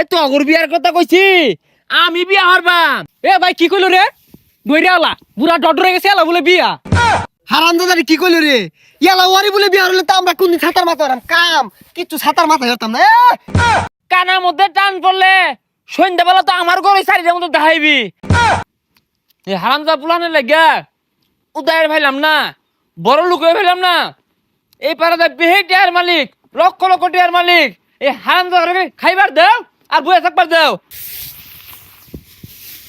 এ তগর বিয়ার কথা কইছি? আমি বিয়া হারবাম। এ ভাই কি কইলো রে? দইরা আলা বুড়া ডডরে গেছে আলা বলে বিয়া। হারাম দাদারি কি কইলো রে? ইয়ালা ওয়ারি বলে বিয়ার হলে তো আমরা কোন ছাতার মাথা হরাম কাম কিচ্ছু ছাতার মাথা হতাম না! কানার মধ্যে টান পড়লে সন্ধ্যাবেলা তো আমার ঘরে চারিটার মতো দেখাইবি। এ হারামদা পুলানের লাগিয়া উদয়ের ভাইলাম না বড় লোক হয়ে ফেলাম না। এই পাড়াতে বেহে টিয়ার মালিক লক্ষ লক্ষ টিয়ার মালিক এই হারামদা ঘরে খাইবার দেও। আর বয়ে থাকবার দেও।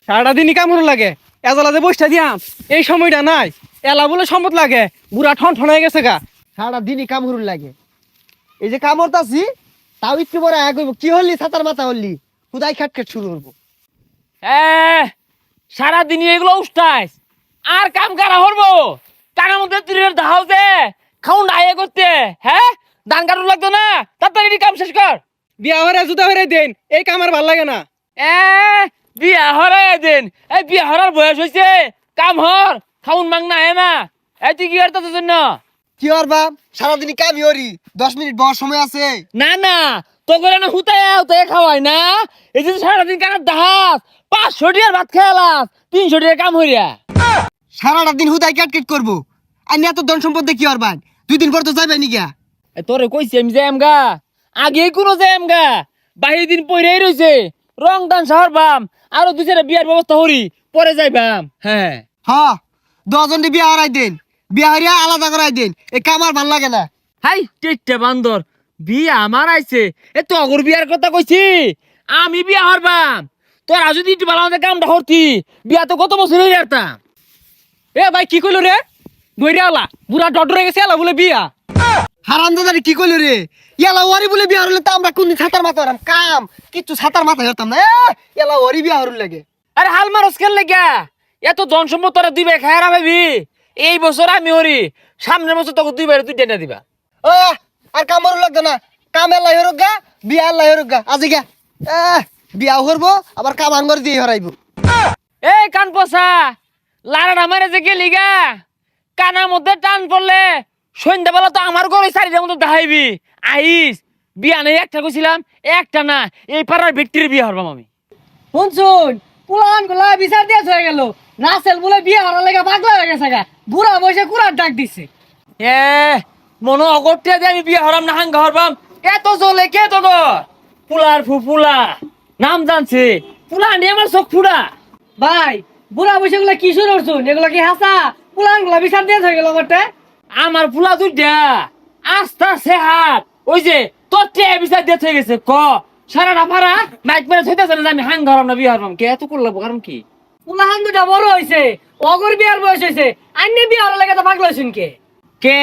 সারাটা দিনই কামড় লাগে এজলা যে বসটা দিয়াম এই সময়টা নাই। এলা বলে সম্পদ লাগে বুড়া ঠন ঠন হয়ে গেছে গা। সারা দিনই কামড়ুর লাগে। এই যে কামড়তাছি তাও একটু আগে কইব কি হলি ছাতার মাথা হলি? খুদাই খাট খাট শুরু করব। এ সারাদিন এগুলো উষ্টাইস। আর কাম কারা হরবো কানার মধ্যে তীরের ধাও দে খাউন আয়ে করতে। হ্যাঁ? ধান কাটুন লাগতো না? তাড়াতাড়ি কাম শেষ কর। বিয়া হরে জুতা হরে দেন এই কামার ভালো লাগে না। এ বিয়া হরাই দিন এই বিয়া হরার বয়স হয়েছে কাম হর খাউন মাং না হে না এই তুই কি করতে জন্য কি আর বাপ সারাদিনই কামি হরি দশ মিনিট বহর সময় আছে। না না তো করে না হুতায় হুতায় খাওয়াই না। এই যে সারাদিন কানার দাহাস পাঁচশো টিয়ার ভাত খেয়ালাস তিনশো টিয়ার কাম হইয়া সারাটা দিন হুদাই কাট কাট করব। আর এত ধন সম্পদ কি আর বান দুই দিন পর তো যাবে নি গিয়া। এ তোরে কইছি আমি যাই আমগা আগে কোনো যাই আমগা বাহির দিন পইরাই রইছে। রং দান শহর বাম আরও দুই চারটা বিয়ার ব্যবস্থা হরি পরে যাই বাম। হ্যাঁ। হ্যাঁ দশজন বিয়া হারাই দিন। বিয়া হারিয়া আলাদা করাই দেন। এই কামার ভালো লাগে না। হাই টেটে বান্দর। বিয়া আমার আইছে। এ তো অগর বিয়ার কথা কইছি। আমি বিয়া হরবাম তোরা যদি একটু ভালো আমাদের কামটা হরতি বিয়া তো কত বছর হয়ে যেতাম। এ ভাই কি কইলো রে? দইরা আলা বুড়া ডডরে গেছে আলা বলে বিয়া। হারাম দাদারি কি কইলো রে? ইয়ালা ওয়ারি বলে বিয়া হলে তো আমরা কোন ছাতার মাথা হরাম কাম কিচ্ছু ছাতার মাথা হতাম না! ইয়ালা ওয়ারি বিয়া হরুন লাগে। আরে হাল মারস কেন লেগা? এত ধন সম্পদ তোরা দুই ভাই খায় ভাবি? এই বছর আমি হরি সামনের বছর তোকে দুই ভাই তুই টেনে দিবা। ও আর কাম হরুন লাগতো না। কাম এলাই হরুক গা বিয়া এলাই হরুক গা। আজি গা। বিয়া হরবো আবার কাম আঙ্গর দিয়ে হরাইব। এই কান পচা লারাটা মারে যে গেলি গা কানার মধ্যে টান পড়লে সন্ধ্যাবেলা তো আমার ঘরে চারিটার মতো দেখাইবি। আইস বিয়া নেই একটা কইছিলাম একটা না এই পাড়ার ব্যক্তির বিয়া হরবাম আমি। শুনছুন পুলানগুলা বিচার দিয়ে হয়ে গেল। রাসেল বলে বিয়ে হওয়ার লেগে পাগলা হয়ে গেছে গা। বুড়া বসে কুড়ার ডাক দিছে। এ মনো অগরটিয়া দিয়ে আমি বিয়া হরাম না হাঙ্গা হরবাম এত জলে কে তো পুলার ফু পুলা নাম জানছে। পুলা নিয়ে আমার চোখ ফুড়া। ভাই বুড়া বসে গুলা কি করছুন এগুলো কি হাসা? পুলানগুলা বিচার দিয়ে হয়ে গেল ঘরটা আমার ফুলা দুইটা আস্তা সে হাত ওই যে তোর টে বিচার দিয়ে গেছে ক? সারাটা ভাড়া? মাইক মেরে থইতেছে না আমি হরাম না বিয়া কে এত করলাম কারণ কি? দুটা বড় অগর বিয়ার বয়স আন্নে বিয়ে হওয়ার লেগে তো পাগলা কে? কে?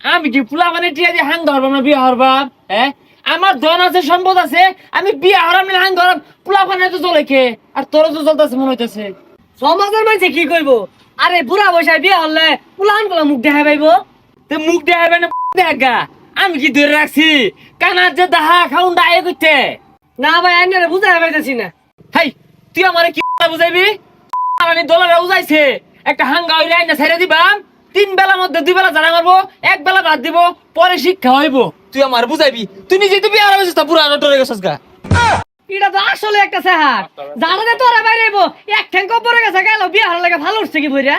আমি কি ফুলা মানে টিয়া দিয়ে হাঙ্গা হরবাম না বিয়া হরবাম হ্যাঁ আমার ধন আছে সম্পদ আছে আমি বিয়া হরাম না হাঙ্গা হরাম ফুলা মানে তো চলে কে? আর তোর তো চলতেছে মনে হইতেছে। সমাজের মানুষে কি কইব? আরে বুড়া বসে বিয়ে হলে পুলাহানগুলা মুখ দেখা পাইব? তে মুখ দেখা পাই না দেখা আমি কি ধরে রাখছি? কানার যে দাহা খাউন ডায়ে করতে। না ভাই আন্নে বুঝাই পাইতেছি না। হাই তুই আমারে কি বুঝাইবি? আমি দলারে উজাইছে। একটা হাঙ্গা হইলে আইনা ছেড়ে দিবাম তিন বেলা মধ্যে দুই বেলা জানা মারবো এক বেলা বাদ দিব পরে শিক্ষা হইব। তুই আমার বুঝাইবি? তুই নিজে তুই বিয়ার হয়েছিস তা পুরা ডরে গেছিস গা। এটা তো আসলে একটা সাহার জানাতে আর বাইরে এক ঠ্যাঙ্ক পরে গেছে গেল বিয়ে হওয়ার লাগে ভালো উঠছে কি বইরা?